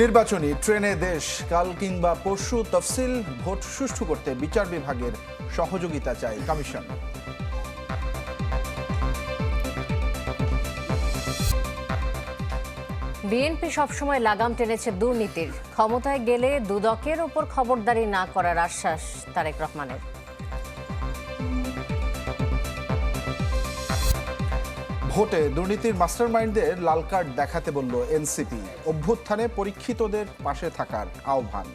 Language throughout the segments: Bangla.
নির্বাচনী ট্রেনে দেশ, কাল কিংবা পরশু তফসিল, ভোট সুষ্ঠু করতে বিচার বিভাগের সহযোগিতা চায় কমিশন। বিএনপি সবসময় লাগাম টেনেছে দুর্নীতির। ক্ষমতায় গেলে দুদকের ওপর খবরদারি না করার আশ্বাস তারেক রহমানের। ভোটে দুর্নীতির মাস্টারমাইন্ডদের লাল কার্ড দেখাতে বলল এনসিপি। অভ্যুত্থানে পরীক্ষিতদের পাশে থাকার আহ্বান।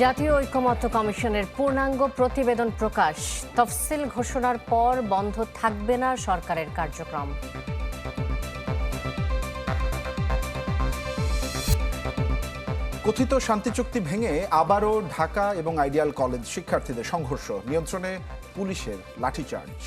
জাতীয় ঐকমত্য কমিশনের পূর্ণাঙ্গ প্রতিবেদন প্রকাশ। তফসিল ঘোষণার পর বন্ধ থাকবে না সরকারের কার্যক্রম। কথিত শান্তি চুক্তি ভেঙে আবারও ঢাকা এবং আইডিয়াল কলেজ শিক্ষার্থীদের সংঘর্ষ নিয়ন্ত্রণে পুলিশের লাঠিচার্জ।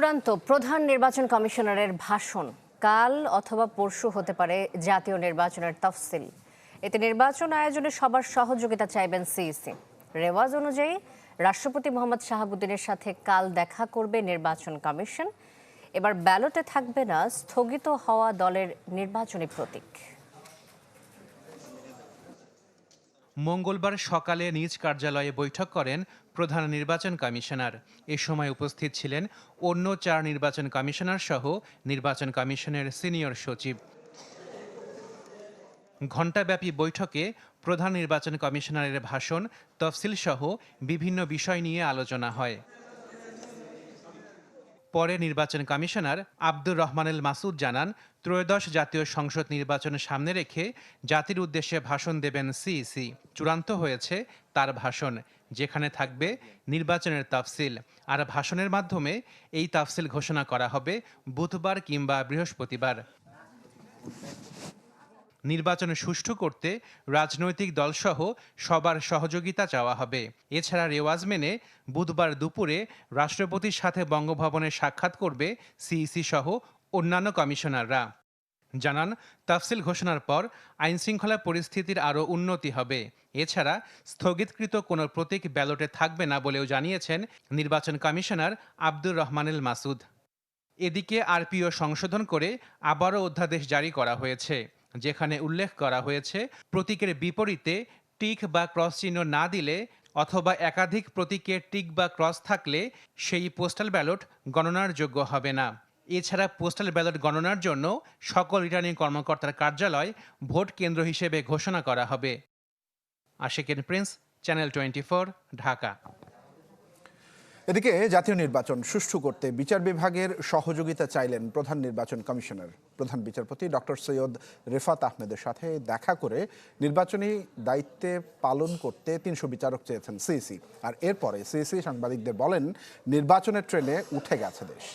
চূড়ান্ত প্রধান নির্বাচন কমিশনারের ভাষণ। কাল অথবা পরশু হতে পারে জাতীয় নির্বাচনের তফসিল। এতে নির্বাচন আয়োজনে সবার সহযোগিতা চাইবেন সিইসি। রেওয়াজ অনুযায়ী, রাষ্ট্রপতি মোহাম্মদ শাহাবুদ্দিনের সাথে কাল দেখা করবে নির্বাচন কমিশন। এবার ব্যালটে থাকবে না স্থগিত হওয়া দলের নির্বাচনী প্রতীক। মঙ্গলবার সকালে নিজ কার্যালয়ে বৈঠক করেন প্রধান নির্বাচন কমিশনার। এ সময় উপস্থিত ছিলেন অন্য চার নির্বাচন কমিশনার সহ নির্বাচন কমিশনের সিনিয়র সচিব। ঘণ্টাব্যাপী বৈঠকে প্রধান নির্বাচন কমিশনারের ভাষণ, তফসিল সহ বিভিন্ন বিষয় নিয়ে আলোচনা হয়। পরে নির্বাচন কমিশনার আব্দুর রহমানুল মাসুদ জানান, ত্রয়োদশ জাতীয় সংসদ নির্বাচন সামনে রেখে জাতির উদ্দেশ্যে ভাষণ দেবেন সিইসি। চূড়ান্ত হয়েছে তার ভাষণ। যেখানে থাকবে নির্বাচনের তাফসিল। আর ভাষণের মাধ্যমে এই তাফসিল ঘোষণা করা হবে বুধবার কিংবা বৃহস্পতিবার। নির্বাচন সুষ্ঠু করতে রাজনৈতিক দলসহ সবার সহযোগিতা চাওয়া হবে। এছাড়া রেওয়াজ মেনে বুধবার দুপুরে রাষ্ট্রপতির সাথে বঙ্গভবনে সাক্ষাৎ করবে সিইসি সহ অন্যান্য কমিশনাররা। জানান, তাফসিল ঘোষণার পর আইনশৃঙ্খলা পরিস্থিতির আরও উন্নতি হবে। এছাড়া স্থগিতকৃত কোনো প্রতীক ব্যালটে থাকবে না বলেও জানিয়েছেন নির্বাচন কমিশনার আব্দুর রহমানুল মাসুদ। এদিকে আরপিও সংশোধন করে আবারও অধ্যাদেশ জারি করা হয়েছে, যেখানে উল্লেখ করা হয়েছে, প্রতীকের বিপরীতে টিক বা ক্রস চিহ্ন না দিলে অথবা একাধিক প্রতীকে টিক বা ক্রস থাকলে সেই পোস্টাল ব্যালট গণনার যোগ্য হবে না। এছাড়া পোস্টাল ব্যালট গণনার জন্য সকল রিটার্নিং কর্মকর্তার কার্যালয় ভোট কেন্দ্র হিসেবে ঘোষণা করা হবে। আশিকেন প্রিন্স, চ্যানেল টোয়েন্টি ঢাকা। এদিকে জাতীয় নির্বাচন সুষ্ঠু করতে বিচার বিভাগের সহযোগিতা চাইলেন প্রধান নির্বাচন কমিশনার। প্রধান বিচারপতি ডক্টর সৈয়দ রেফাত আহমেদের সাথে দেখা করে নির্বাচনী দায়িত্বে পালন করতে তিনশো বিচারক চেয়েছেন সিইসি। আর এরপরে সিইসি সাংবাদিকদের বলেন, নির্বাচনের ট্রেনে উঠে গেছে দেশ।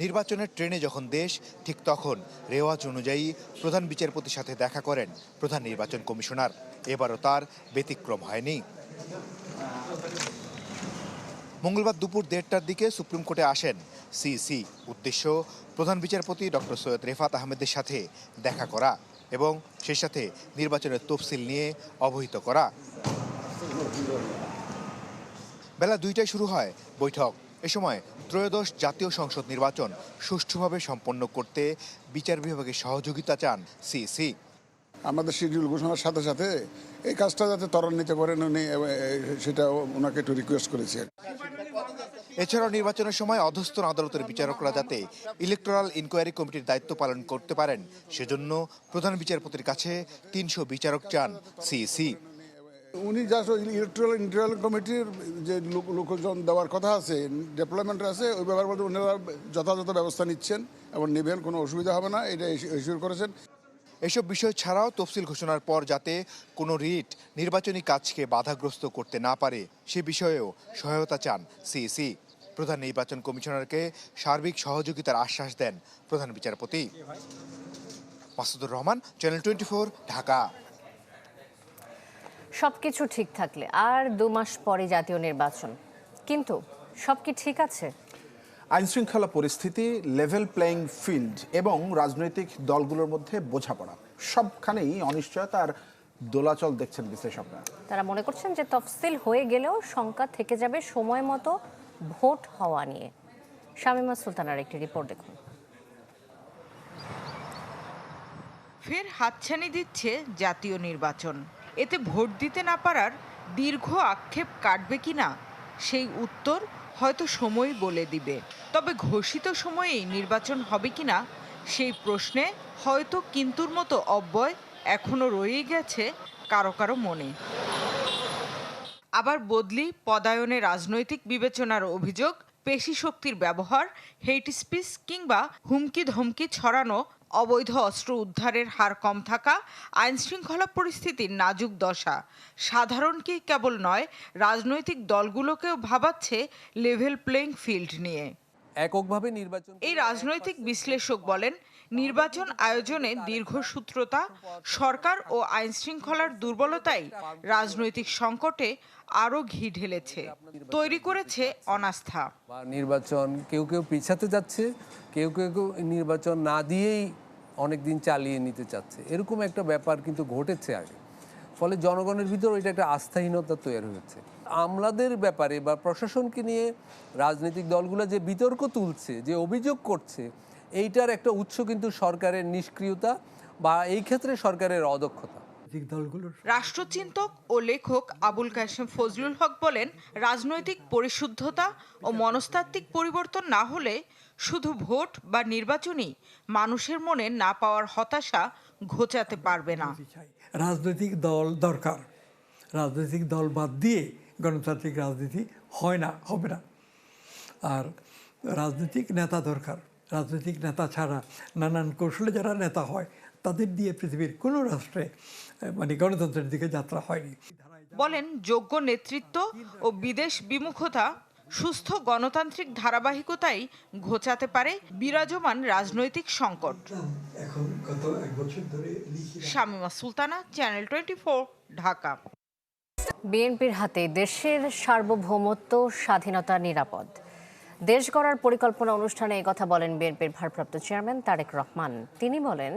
নির্বাচনের ট্রেনে যখন দেশ, ঠিক তখন রেওয়াজ অনুযায়ী প্রধান বিচারপতির সাথে দেখা করেন প্রধান নির্বাচন কমিশনার। এবারও তার ব্যতিক্রম হয়নি। মঙ্গলবার দুপুর দেড়টার দিকে সুপ্রিম কোর্টে আসেন সিসি। উদ্দেশ্য, প্রধান বিচারপতি ডক্টর সৈয়দ রেফাত আহমেদের সাথে দেখা করা এবং সেই সাথে নির্বাচনের তফসিল নিয়ে অবহিত করা। বেলা দুইটায় শুরু হয় বৈঠক। এ সময় ত্রয়োদশ জাতীয় সংসদ নির্বাচন সুষ্ঠুভাবে সম্পন্ন করতে বিচার বিভাগের সহযোগিতা চান সিসি। আমাদের শিডিউল ঘোষণার সাথে সাথে এই কাজটা যাতে ত্বরান্বিত করেন উনি সেটা ওনাকে একটু রিকোয়েস্ট করেছেন এছাড়াও নির্বাচনের সময় অধস্তন আদালতের বিচারকরা যাতে ইলেকট্রাল ইনকোয়ারি কমিটির দায়িত্ব পালন করতে পারেন সেজন্য প্রধান বিচারপতির কাছে তিনশো বিচারক চান সিইসি উনি জাস্ট ইলেকট্রাল ইন্টারিয়াল কমিটির যে লোক- লোকজন দেওয়ার কথা আছে ডেভেলপমেন্ট আছে, ওই ব্যাপার মধ্যে ওনারা যথাযথ ব্যবস্থা নিচ্ছেন এবং নেবেন, কোনো অসুবিধা হবে না, এটা ইস্যুর করেছেন। এসব বিষয় ছাড়াও তফসিল ঘোষণার পর যাতে কোনো রিট নির্বাচনী কাজকে বাধাগ্রস্ত করতে না পারে, সে বিষয়েও সহায়তা চান সিইসি প্রধান নির্বাচন কমিশনারকে সার্বিক সহযোগিতার আশ্বাস দেন প্রধান বিচারপতি। Masudur Rahman channel twenty Dhaka. সবকিছু ঠিক থাকলে আর দু মাস পরে জাতীয় নির্বাচন। কিন্তু সব কি ঠিক আছে? আইনশৃঙ্খলা পরিস্থিতি লেভেল প্লেইং ফিল্ড এবং রাজনৈতিক দলগুলোর মধ্যে বোঝাপড়া সবখানেই অনিশ্চয়তা আর দোলাচল দেখছেন বিশ্লেষকরা। তারা মনে করছেন যে তফসিল হয়ে গেলেও শঙ্কা থেকে যাবে সময় মতো ভোট হওয়া নিয়ে। শামিমা সুলতানার একটি রিপোর্ট দেখুন। ফের হাতছানি দিচ্ছে জাতীয় নির্বাচন। এতে ভোট দিতে না পারার দীর্ঘ আক্ষেপ কাটবে কিনা সেই উত্তর হয়তো সময় বলে দিবে। তবে ঘোষিত সময়েই নির্বাচন হবে কিনা সেই প্রশ্নে হয়তো কিন্তুর মতো অব্যয় এখনও রয়েই গেছে কারও কারও মনে। আবার বদলি, পদায়নে রাজনৈতিক বিবেচনার অভিযোগ, পেশি শক্তির ব্যবহার, হেইট স্পিচ কিংবা হুমকি ধমকি ছড়ানো অবৈধ অস্ত্র উদ্ধারের হার কম থাকা আইন শৃঙ্খলা পরিস্থিতির নাজুক দশা। সাধারণকেই কেবল নয় রাজনৈতিক দলগুলোকেও ভাবাচ্ছে লেভেল প্লেইং ফিল্ড নিয়ে। এককভাবে নির্বাচন এই রাজনৈতিক বিশ্লেষক বলেন নির্বাচন আয়োজনে দীর্ঘসূত্রতা সরকার ও আইন শৃঙ্খলার দুর্বলতাই রাজনৈতিক সংকটে আরও ঘি ঢেলেছে। তৈরি করেছে অনাস্থা। বা নির্বাচন কেউ কেউ পিছাতে যাচ্ছে কেউ কেউ কেউ নির্বাচন না দিয়েই অনেক দিন চালিয়ে নিতে চাচ্ছে। এরকম একটা ব্যাপার কিন্তু ঘটেছে আগে। ফলে জনগণের ভিতর ওইটা একটা আস্থাহীনতা তৈরি হয়েছে। আমলাদের ব্যাপারে বা প্রশাসনকে নিয়ে রাজনৈতিক দলগুলো যে বিতর্ক তুলছে যে অভিযোগ করছে এইটার একটা উৎস কিন্তু সরকারের নিষ্ক্রিয়তা বা এই ক্ষেত্রে সরকারের অদক্ষতা। রাজনৈতিক দলগুলোর রাষ্ট্রচিন্তক ও লেখক আবুল কাশেম ফজলুল হক বলেন রাজনৈতিক পরিশুদ্ধতা ও মনস্তাত্ত্বিক পরিবর্তন না হলে শুধু ভোট বা নির্বাচনই মানুষের মনে না পাওয়ার হতাশা ঘোচাতে পারবে না। রাজনৈতিক দল দরকার। রাজনৈতিক দল বাদ দিয়ে গণতান্ত্রিক রাজনীতি হয় না হবে না। আর রাজনৈতিক নেতা দরকার। রাজনৈতিক নেতা ছাড়া নানান কৌশলে যারা নেতা হয় তাদের দিয়ে পৃথিবীর কোনো রাষ্ট্রে মানে গণতন্ত্রের দিকে যাত্রা হয়নি। বলেন যোগ্য নেতৃত্ব ও বিদেশ বিমুখতা সুস্থ গণতান্ত্রিক ধারাবাহিকতাই ঘোচাতে পারে বিরাজমান রাজনৈতিক সংকট। এখন গত এক বছর ধরে লিখে শামিমা সুলতানা চ্যানেল টোয়েন্টি ঢাকা। বিএনপির হাতে দেশের সার্বভৌমত্ব স্বাধীনতা নিরাপদ। দেশ গড়ার পরিকল্পনা অনুষ্ঠানে কথা বলেন বিএনপির ভারপ্রাপ্ত চেয়ারম্যান তারেক রহমান। তিনি বলেন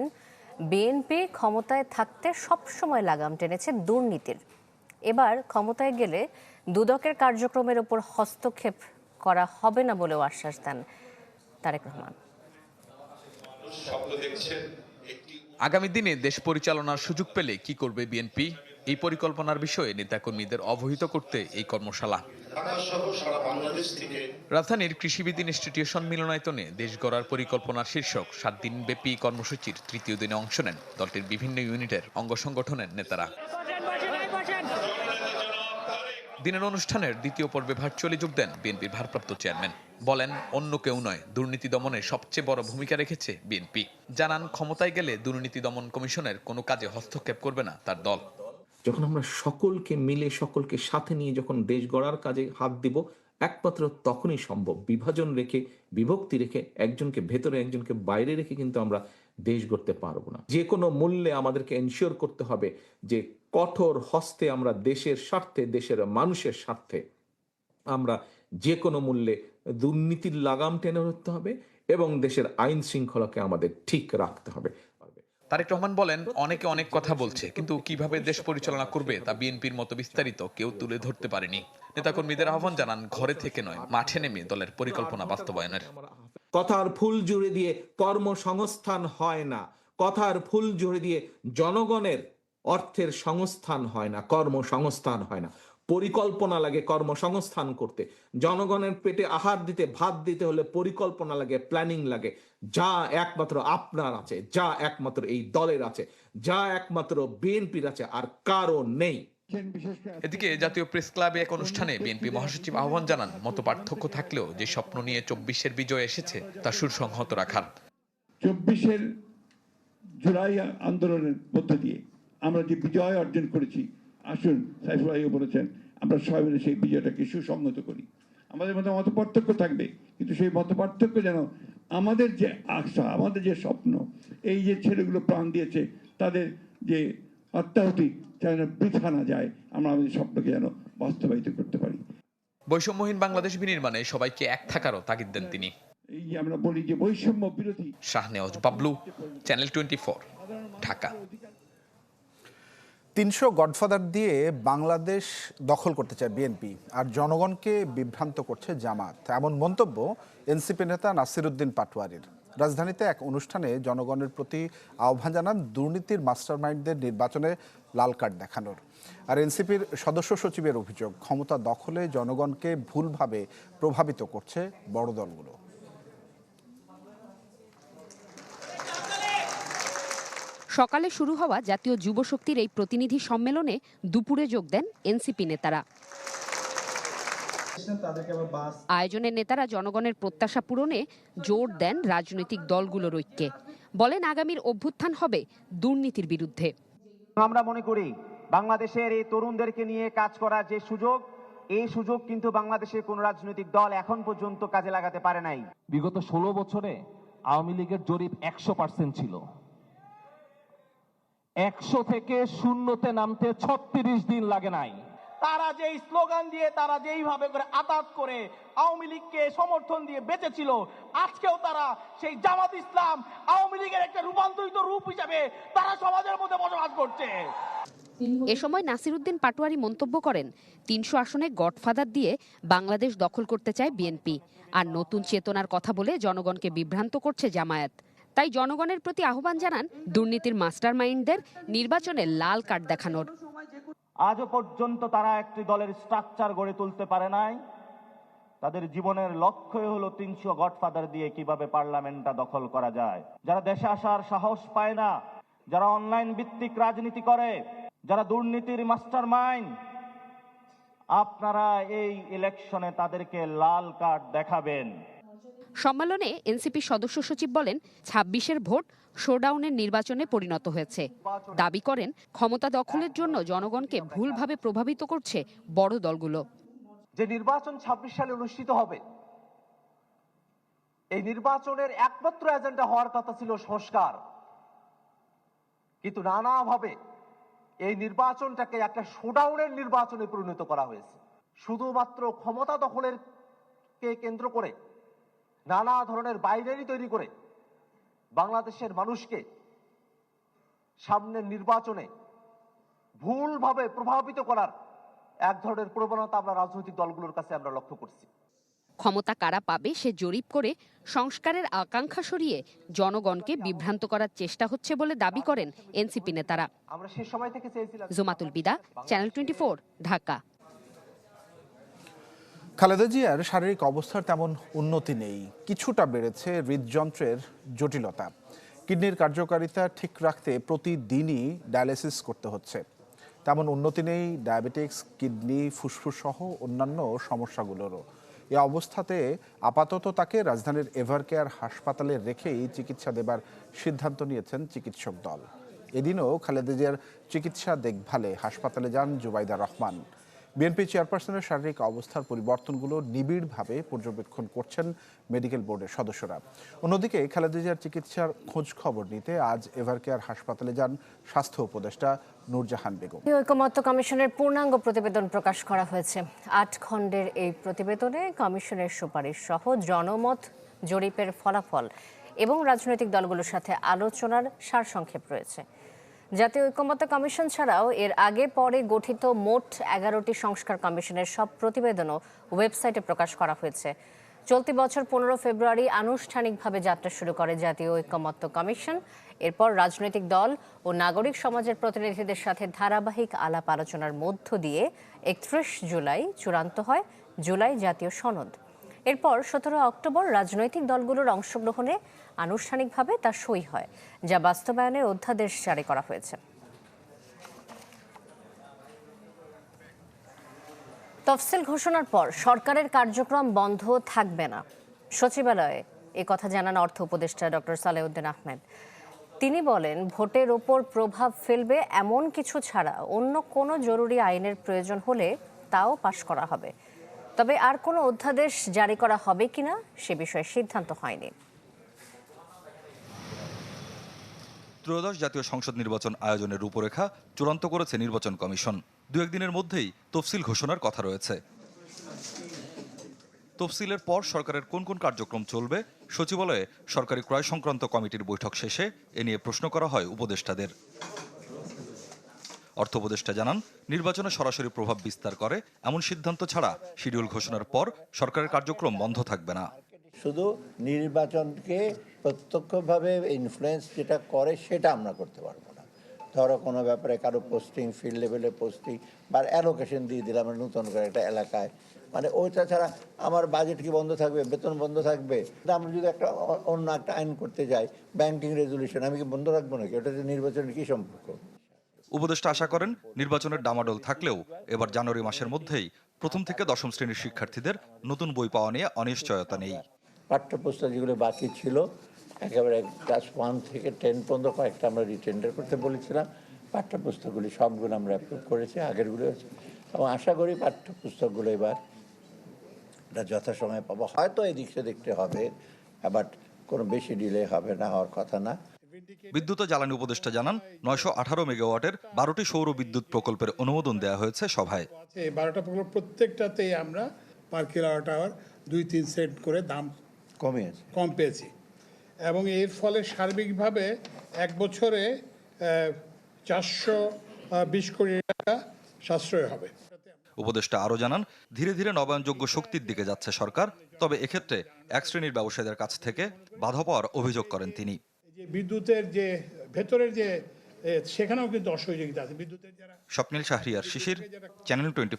বিএনপি ক্ষমতায় থাকতে সবসময় লাগাম টেনেছে দুর্নীতির। এবার ক্ষমতায় গেলে দুদকের কার্যক্রমের উপর হস্তক্ষেপ করা হবে না বলেও আশ্বাস দেন তারেক রহমান। আগামী দিনে দেশ পরিচালনার সুযোগ পেলে কি করবে বিএনপি এই পরিকল্পনার বিষয়ে নেতাকর্মীদের অবহিত করতে এই কর্মশালা। রাজধানীর কৃষিবিদ ইনস্টিটিউশন মিলনায়তনে দেশ গড়ার পরিকল্পনার শীর্ষক সাত দিন ব্যাপী কর্মসূচির তৃতীয় দিনে অংশ নেন দলটির বিভিন্ন ইউনিটের অঙ্গ সংগঠনের নেতারা। দিনের অনুষ্ঠানের দ্বিতীয় পর্বে ভার্চুয়ালি যোগ দেন বিএনপির ভারপ্রাপ্ত চেয়ারম্যান। বলেন, অন্য কেউ নয়, দুর্নীতি দমনে সবচেয়ে বড় ভূমিকা রেখেছে বিএনপি। জানান, ক্ষমতায় গেলে দুর্নীতি দমন কমিশনের কোনো কাজে হস্তক্ষেপ করবে না তার দল। যখন আমরা সকলকে মিলে, সকলকে সাথে নিয়ে যখন দেশ গড়ার কাজে হাত দিব, একমাত্র তখনই সম্ভব। বিভাজন রেখে, বিভক্তি রেখে, একজনকে ভেতরে, একজনকে বাইরে রেখে কিন্তু আমরা দেশ গড়তে পারব না। যে কোনো মূল্যে আমাদেরকে এনশিওর করতে হবে যে কঠোর হস্তে আমরা দেশের স্বার্থে, দেশের মানুষের স্বার্থে আমরা যে কোনো মূল্যে দুর্নীতির লাগাম টেনে ধরতে হবে এবং দেশের আইন শৃঙ্খলাকে আমাদের ঠিক রাখতে হবে। তারেক রহমান বলেন অনেকে অনেক কথা বলছে কিন্তু কীভাবে দেশ পরিচালনা করবে তা বিএনপির মতো বিস্তারিত কেউ তুলে ধরতে পারেনি। নেতাকর্মীদের আহ্বান জানান ঘরে থেকে নয় মাঠে নেমে দলের পরিকল্পনা বাস্তবায়নের। কথার ফুল জুড়ে দিয়ে কর্মসংস্থান হয় না। কথার ফুল জুড়ে দিয়ে জনগণের অর্থের সংস্থান হয় না কর্মসংস্থান হয় না। পরিকল্পনা লাগে কর্মসংস্থান করতে। জনগণের পেটে আহার দিতে ভাত দিতে হলে পরিকল্পনা লাগে প্ল্যানিং লাগে। যা একমাত্র আপনার আছে যা একমাত্র এই দলের আছে যা একমাত্র বিএনপির আছে আর কারও নেই। এদিকে জাতীয় প্রেস ক্লাবে এক অনুষ্ঠানে বিএনপি মহাসচিব আহ্বান জানান মত পার্থক্য থাকলেও যে স্বপ্ন নিয়ে চব্বিশের বিজয় এসেছে তা সুসংহত রাখার। চব্বিশের জুলাই আন্দোলনের মধ্য দিয়ে আমরা যে বিজয় অর্জন করেছি আসুন সাইফুল্লাহ বলেছেন আমরা সবাই মিলে সেই বিজয়টাকে সুসংহত করি। আমাদের মধ্যে মত পার্থক্য থাকবে কিন্তু সেই মত পার্থক্য যেন আমাদের যে আশা আমাদের যে স্বপ্ন এই যে ছেলেগুলো প্রাণ দিয়েছে তাদের যে আত্মাহুতি যেন বৃথা না যায় আমরা আমাদের স্বপ্নকে যেন বাস্তবায়িত করতে পারি। বৈষম্যহীন বাংলাদেশ বিনির্মাণে সবাইকে এক থাকারও তাগিদ দেন তিনি। এই যে আমরা বলি যে বৈষম্য বিরোধী শাহনেওয়াজ বাবলু চ্যানেল টোয়েন্টি ঢাকা। তিনশো গডফাদার দিয়ে বাংলাদেশ দখল করতে চায় বিএনপি আর জনগণকে বিভ্রান্ত করছে জামাত। এমন মন্তব্য এনসিপি নেতা নাসিরুদ্দিন পাটোয়ারির। রাজধানীতে এক অনুষ্ঠানে জনগণের প্রতি আহ্বান জানান দুর্নীতির মাস্টারমাইন্ডদের নির্বাচনে লাল কার্ড দেখানোর। আর এনসিপির সদস্য সচিবের অভিযোগ, ক্ষমতা দখলে জনগণকে ভুলভাবে প্রভাবিত করছে বড় দলগুলো। সকালে শুরু হওয়া জাতীয় যুব শক্তির এই প্রতিনিধি সম্মেলনে দুপুরে যোগ দেন এনসিপি নেতারা। আয়োজনের নেতারা জনগণের প্রত্যাশা পূরণে জোর দেন রাজনৈতিক দলগুলোর ঐক্যে। বলেন আগামীর অভ্যুত্থান হবে দুর্নীতির বিরুদ্ধে। আমরা মনে করি বাংলাদেশের এই তরুণদেরকে নিয়ে কাজ করার যে সুযোগ এই সুযোগ কিন্তু বাংলাদেশের কোন রাজনৈতিক দল এখন পর্যন্ত কাজে লাগাতে পারে নাই। বিগত ষোলো বছরে আওয়ামী লীগের জরিপ একশো পার্সেন্ট ছিল। একশো থেকে শূন্যতে নামতে ছত্রিশ দিন লাগে নাই। তারা যেই স্লোগান দিয়ে, তারা যেইভাবে করে আতাত করে আওয়ামী লীগকে সমর্থন দিয়ে বেঁচেছিল, আজকেও তারা সেই জামাত ইসলাম আওয়ামী লীগের একটা রূপান্তরিত রূপ হিসাবে তারা সমাজের মধ্যে বসবাস করছে। এ সময় নাসিরুদ্দিন পাটোয়ারি মন্তব্য করেন, তিনশো আসনে গডফাদার দিয়ে বাংলাদেশ দখল করতে চায় বিএনপি। আর নতুন চেতনার কথা বলে জনগণকে বিভ্রান্ত করছে জামায়াত। তাই জনগণের প্রতি আহ্বান জানান দুর্নীতির মাস্টারমাইন্ডদের নির্বাচনে লাল কার্ড দেখানোর। আজও পর্যন্ত তারা একটি দলের স্ট্রাকচার গড়ে তুলতে পারে নাই। তাদের জীবনের লক্ষ্যই হলো তিনশো গডফাদার দিয়ে কীভাবে পার্লামেন্টটা দখল করা যায়। যারা দেশে আসার সাহস পায় না, যারা অনলাইন ভিত্তিক রাজনীতি করে, যারা দুর্নীতির মাস্টার মাইন্ড আপনারা এই ইলেকশনে তাদেরকে লাল কার্ড দেখাবেন। সম্মেলনে এনসিপি সদস্য সচিব বলেন, ছাব্বিশের ভোট শোডাউনের নির্বাচনে পরিণত হয়েছে। দাবি করেন, ক্ষমতা দখলের জন্য জনগণকে ভুলভাবে প্রভাবিত করছে বড় দলগুলো। যে নির্বাচন ছাব্বিশ সালে অনুষ্ঠিত হবে, এই নির্বাচনের একমাত্র এজেন্ডা হওয়ার কথা ছিল সংস্কার। কিন্তু নানাভাবে এই নির্বাচনটাকে একটা শোডাউনের নির্বাচনে পরিণত করা হয়েছে। শুধুমাত্র ক্ষমতা দখলের কে কেন্দ্র করে নানা ধরনের বাইনারি তৈরি করে বাংলাদেশের মানুষকে সামনের নির্বাচনে ভুলভাবে প্রভাবিত করার এক ধরনের প্রবণতা আমরা রাজনৈতিক দলগুলোর কাছে আমরা লক্ষ্য করছি। ক্ষমতা কারা পাবে সে জরিপ করে সংস্কারের আকাঙ্ক্ষা সরিয়ে জনগণকে বিভ্রান্ত করার চেষ্টা হচ্ছে বলে দাবি করেন এনসিপি নেতারা। আমরা সে সময় থেকে চেয়েছিলাম জোমাতুল বিদা চ্যানেল টোয়েন্টি ঢাকা। খালেদা জিয়ার শারীরিক অবস্থার তেমন উন্নতি নেই। কিছুটা বেড়েছে হৃদযন্ত্রের জটিলতা। কিডনির কার্যকারিতা ঠিক রাখতে প্রতিদিনই ডায়ালিসিস করতে হচ্ছে। তেমন উন্নতি নেই ডায়াবেটিক্স, কিডনি, ফুসফুস সহ অন্যান্য সমস্যাগুলোরও। এ অবস্থাতে আপাতত তাকে রাজধানীর এভারকেয়ার হাসপাতালে রেখেই চিকিৎসা দেবার সিদ্ধান্ত নিয়েছেন চিকিৎসক দল। এদিনও খালেদা জিয়ার চিকিৎসা দেখভালে হাসপাতালে যান জুবাইদা রহমান। বিএনপি চেয়ারপারসনের শারীরিক অবস্থার পরিবর্তনগুলো নিবিড়ভাবে পর্যবেক্ষণ করছেন মেডিকেল বোর্ডের সদস্যরা। অন্যদিকে খালেদা জিয়ার চিকিৎসার খোঁজ খবর নিতে আজ এভারকেয়ার হাসপাতালে যান স্বাস্থ্য উপদেষ্টা নূরজাহান বেগম। ঐকমত্য কমিশনের পূর্ণাঙ্গ প্রতিবেদন প্রকাশ করা হয়েছে। আট খণ্ডের এই প্রতিবেদনে কমিশনের সুপারিশ সহ জনমত জরিপের ফলাফল এবং রাজনৈতিক দলগুলোর সাথে আলোচনার সারসংক্ষেপ রয়েছে। জাতীয় ঐকমত্য কমিশন ছাড়াও এর আগে পরে গঠিত মোট এগারোটি সংস্কার কমিশনের সব প্রতিবেদনও ওয়েবসাইটে প্রকাশ করা হয়েছে। চলতি বছর পনেরো ফেব্রুয়ারি আনুষ্ঠানিকভাবে যাত্রা শুরু করে জাতীয় ঐকমত্য কমিশন। এরপর রাজনৈতিক দল ও নাগরিক সমাজের প্রতিনিধিদের সাথে ধারাবাহিক আলাপ আলোচনার মধ্য দিয়ে একত্রিশ জুলাই চূড়ান্ত হয়, জুলাই জাতীয় সনদ। এরপর সতেরো অক্টোবর রাজনৈতিক দলগুলোর অংশগ্রহণে আনুষ্ঠানিকভাবে তা সই হয়, যা বাস্তবায়নে অধ্যাদেশ জারি করা হয়েছে। তফসিল ঘোষণার পর সরকারের কার্যক্রম বন্ধ থাকবে না। সচিবালয়ে এ কথা জানান অর্থ উপদেষ্টা ডক্টর সালেউদ্দিন আহমেদ। তিনি বলেন, ভোটের ওপর প্রভাব ফেলবে এমন কিছু ছাড়া অন্য কোনো জরুরি আইনের প্রয়োজন হলে তাও পাশ করা হবে। তবে আর কোনো অধ্যাদেশ জারি করা হবে কিনা সে বিষয়ে সিদ্ধান্ত হয়নি। ত্রয়োদশ জাতীয় সংসদ নির্বাচন আয়োজনের রূপরেখা চূড়ান্ত করেছে নির্বাচন কমিশন। দু একদিনের মধ্যেই তফসিল ঘোষণার কথা রয়েছে। তফসিলের পর সরকারের কোন কোন কার্যক্রম চলবে, সচিবালয়ে সরকারি ক্রয় সংক্রান্ত কমিটির বৈঠক শেষে এ নিয়ে প্রশ্ন করা হয় উপদেষ্টাদের। অর্থ উপদেষ্টা জানান, নির্বাচনে সরাসরি প্রভাব বিস্তার করে, এমন সিদ্ধান্ত ছাড়া শিডিউল ঘোষণার পর সরকারের কার্যক্রম বন্ধ থাকবে না। শুধু নির্বাচনকে প্রত্যক্ষভাবে ইনফ্লুয়েন্স যেটা করে সেটা আমরা করতে পারব না। ধরো কোনো ব্যাপারে কারও পোস্টিং ফিল্ড লেভেলে পোস্টিং বা অ্যালোকেশন দিয়ে দিলাম নতুন করে একটা এলাকায়। মানে ওইটা ছাড়া আমার বাজেট কি বন্ধ থাকবে, বেতন বন্ধ থাকবে? আমরা যদি একটা অন্য একটা আইন করতে যাই ব্যাংকিং রেজলিউশন আমি কি বন্ধ রাখব নাকি? ওটাতে নির্বাচনের কী সম্পর্ক? উপদেষ্টা আশা করেন নির্বাচনের ডামাডোল থাকলেও এবার জানুয়ারি মাসের মধ্যেই প্রথম থেকে দশম শ্রেণির শিক্ষার্থীদের নতুন বই পাওয়া নিয়ে অনিশ্চয়তা নেই। পাঠ্যপুস্তক যেগুলো বাকি ছিল, একেবারে ক্লাস ওয়ান থেকে টেন পর্যন্ত কয়েকটা আমরা রিটেন্ডার করতে বলেছিলাম। পাঠ্যপুস্তকগুলি সবগুলো আমরা অ্যাপ্রুভ করেছি, আগেরগুলো এবং আশা করি পাঠ্যপুস্তকগুলো এবার এটা যথাসময়ে পাবো। হয়তো এই দিক দেখতে হবে বাট কোনো বেশি ডিলে হবে না, হওয়ার কথা না। বিদ্যুৎ ও জ্বালানি উপদেষ্টা জানান নয়শো আঠারো মেগাওয়াটের বারোটি সৌর বিদ্যুৎ প্রকল্পের অনুমোদন দেওয়া হয়েছে সভায়। এই বারোটা প্রকল্প প্রত্যেকটাতেই আমরা পার কিলোওয়াট আওয়ার দুই তিন সেন্ট করে দাম কমিয়েছে। কম পেয়েছি। এবং এর ফলে সার্বিকভাবে এক বছরে চারশো বিশ কোটি টাকা সাশ্রয় হবে। উপদেষ্টা আরও জানান ধীরে ধীরে নবায়নযোগ্য শক্তির দিকে যাচ্ছে সরকার তবে এক্ষেত্রে এক শ্রেণির ব্যবসায়ীদের কাছ থেকে বাধা পাওয়ার অভিযোগ করেন তিনি। যে বিদ্যুতের যে ভেতরের যে সেখানেও কিন্তু অসহযোগিতা আছে। বিদ্যুতের যারা স্বপ্নিল শাহরিয়ার শিশির চ্যানেল টোয়েন্টি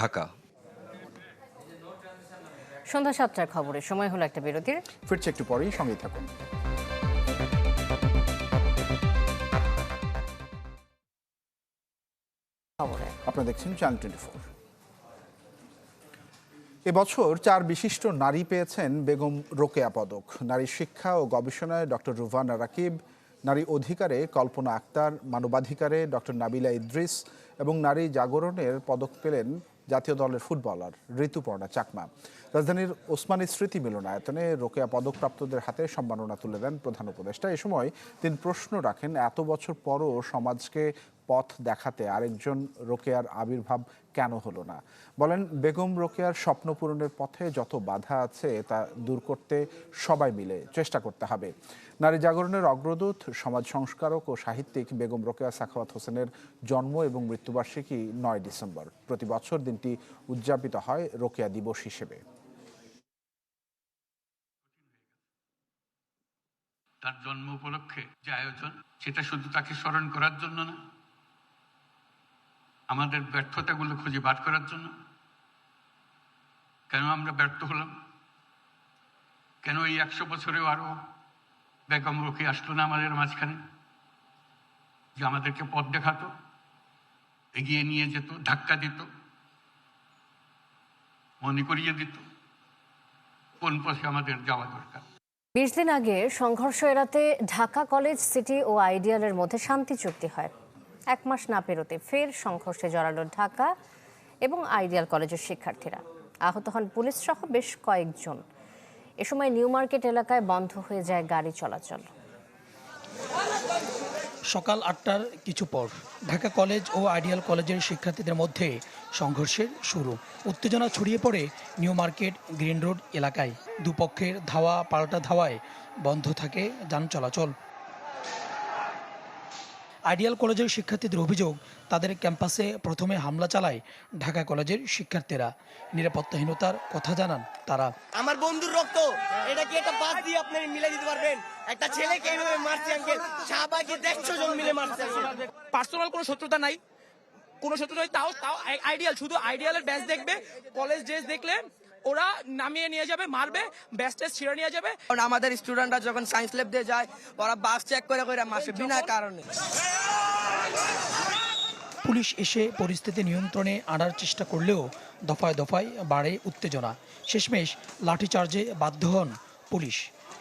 ঢাকা। সন্ধ্যা সাতটার খবরে সময় হলো একটা বিরতির। ফিরছে একটু পরেই সঙ্গেই থাকুন। খবরে আপনারা দেখছেন চ্যানেল টোয়েন্টি ফোর। এবছর চার বিশিষ্ট নারী পেয়েছেন বেগম রোকেয়া পদক। নারী শিক্ষা ও গবেষণায় ডক্টর রুভানা রাকিব, নারী অধিকারে কল্পনা আক্তার, মানবাধিকারে ডক্টর নাবিলা ইদ্রিস এবং নারী জাগরণের পদক পেলেন জাতীয় দলের ফুটবলার ঋতুপর্ণা চাকমা। রাজধানীর ওসমানী স্মৃতি মিলনায়তনে রোকেয়া পদকপ্রাপ্তদের হাতে সম্মাননা তুলে দেন প্রধান উপদেষ্টা। এ সময় তিনি প্রশ্ন রাখেন, এত বছর পরও সমাজকে পথ দেখাতে আরেকজন রোকেয়ার আবির্ভাব কেন হলো না? বলেন, বেগম রোকেয়ার স্বপ্ন পূরণের পথে যত বাধা আছে, তা দূর করতে সবাই মিলে চেষ্টা করতে হবে। নারী জাগরণের অগ্রদূত, সমাজ সংস্কারক ও সাহিত্যিক বেগম রোকেয়া সাখাওয়াত হোসেনের জন্ম এবং মৃত্যুবার্ষিকী নয় ডিসেম্বর। প্রতি বছর দিনটি উদযাপিত হয় রোকেয়া দিবস হিসেবে। তার জন্ম উপলক্ষে যে আয়োজন, সেটা শুধু তাকে স্মরণ করার জন্য না, আমাদের ব্যর্থতাগুলো খুঁজে বার করার জন্য। কেন আমরা ব্যর্থ হলাম? কেন এই একশো বছরেও আরও বেগম রোকে আসলো না আমাদের মাঝখানে? যে আমাদেরকে পথ দেখাতো, এগিয়ে নিয়ে যেত, ধাক্কা দিত, মনে করিয়ে দিত, কোন পথে আমাদের যাওয়া দরকার? বিশ দিন আগে সংঘর্ষ এড়াতে ঢাকা কলেজ, সিটি ও আইডিয়ালের মধ্যে শান্তি চুক্তি হয়। এক মাস না পেরোতে ফের সংঘর্ষে জড়ালো ঢাকা এবং আইডিয়াল কলেজের শিক্ষার্থীরা। আহত হন পুলিশ সহ বেশ কয়েকজন। এ সময় নিউ মার্কেট এলাকায় বন্ধ হয়ে যায় গাড়ি চলাচল। সকাল আটটার কিছু পর ঢাকা কলেজ ও আইডিয়াল কলেজের শিক্ষার্থীদের মধ্যে সংঘর্ষের শুরু। উত্তেজনা ছড়িয়ে পড়ে নিউ মার্কেট গ্রিন রোড এলাকায়। দুপক্ষের ধাওয়া, পাল্টা ধাওয়ায় বন্ধ থাকে যান চলাচল। আইডিয়াল কলেজের শিক্ষার্থীদের অভিযোগ তাদের ক্যাম্পাসে প্রথমে হামলা চালায় ঢাকা কলেজের শিক্ষার্থীরা। নিরাপত্তাহীনতার কথা জানান তারা। আমার বন্ধুর রক্ত এটা কি একটা বাস দিয়ে আপনি মিলে দিতে পারবেন? একটা ছেলেকে এইভাবে মারছে আঙ্কেল শাহবাগে দেড়শো জন মিলে মারছে পার্সোনাল কোনো শত্রুতা নাই কোনো শত্রুতা নাই তাও তাও আইডিয়াল শুধু আইডিয়ালের ব্যাচ দেখবে কলেজ ড্রেস দেখলে ওরা নামিয়ে নিয়ে যাবে মারবে ব্যাচ টেস ছিঁড়ে নিয়ে যাবে। কারণ আমাদের স্টুডেন্টরা যখন সায়েন্স ল্যাব দিয়ে যায় ওরা বাস চেক করে করে মাসে বিনা কারণে। পুলিশ এসে পরিস্থিতি নিয়ন্ত্রণে আনার চেষ্টা করলেও দফায় দফায় বাড়ে উত্তেজনা। শেষমেশ লাঠিচার্জে বাধ্য হন পুলিশ।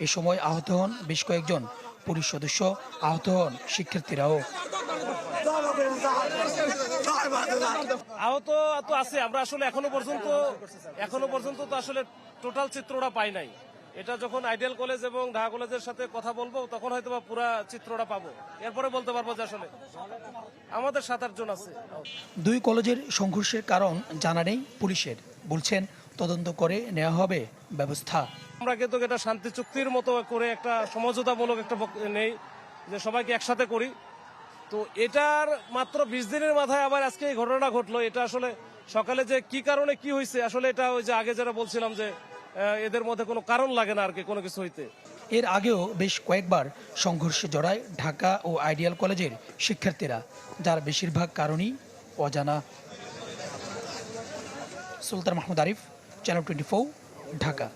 এ সময় আহত হন বেশ কয়েকজন পুলিশ সদস্য আহত হন শিক্ষার্থীরাও। আহত। তো আছে আমরা আসলে এখনও পর্যন্ত এখনও পর্যন্ত তো আসলে টোটাল চিত্রটা পাই নাই। এটা যখন আইডিয়াল কলেজ এবং ঢাকা কলেজের সাথে কথা বলব তখন হয়তো বা পুরা চিত্রটা পাবো। এরপরে বলতে পারব যে আসলে আমাদের সাত আটজন আছে। দুই কলেজের সংঘর্ষের কারণ জানা নেই পুলিশের। বলছেন তদন্ত করে নেওয়া হবে ব্যবস্থা। আমরা কিন্তু এটা শান্তি চুক্তির মতো করে একটা সমঝোতামূলক একটা নেই যে সবাইকে একসাথে করি। তো এটার মাত্র বিশ দিনের মাথায় আবার আজকে এই ঘটনা ঘটলো। এটা আসলে সকালে যে কি কারণে কি হয়েছে আসলে এটা ওই যে আগে যারা বলছিলাম যে এদের মধ্যে কোনো কারণ লাগে না আর কি, কোনো কিছু হইতে। এর আগেও বেশ কয়েকবার সংঘর্ষে জড়ায় ঢাকা ও আইডিয়াল কলেজের শিক্ষার্থীরা, যার বেশিরভাগ কারণই অজানা। Sultan Mahmud Arif channel twenty Dhaka.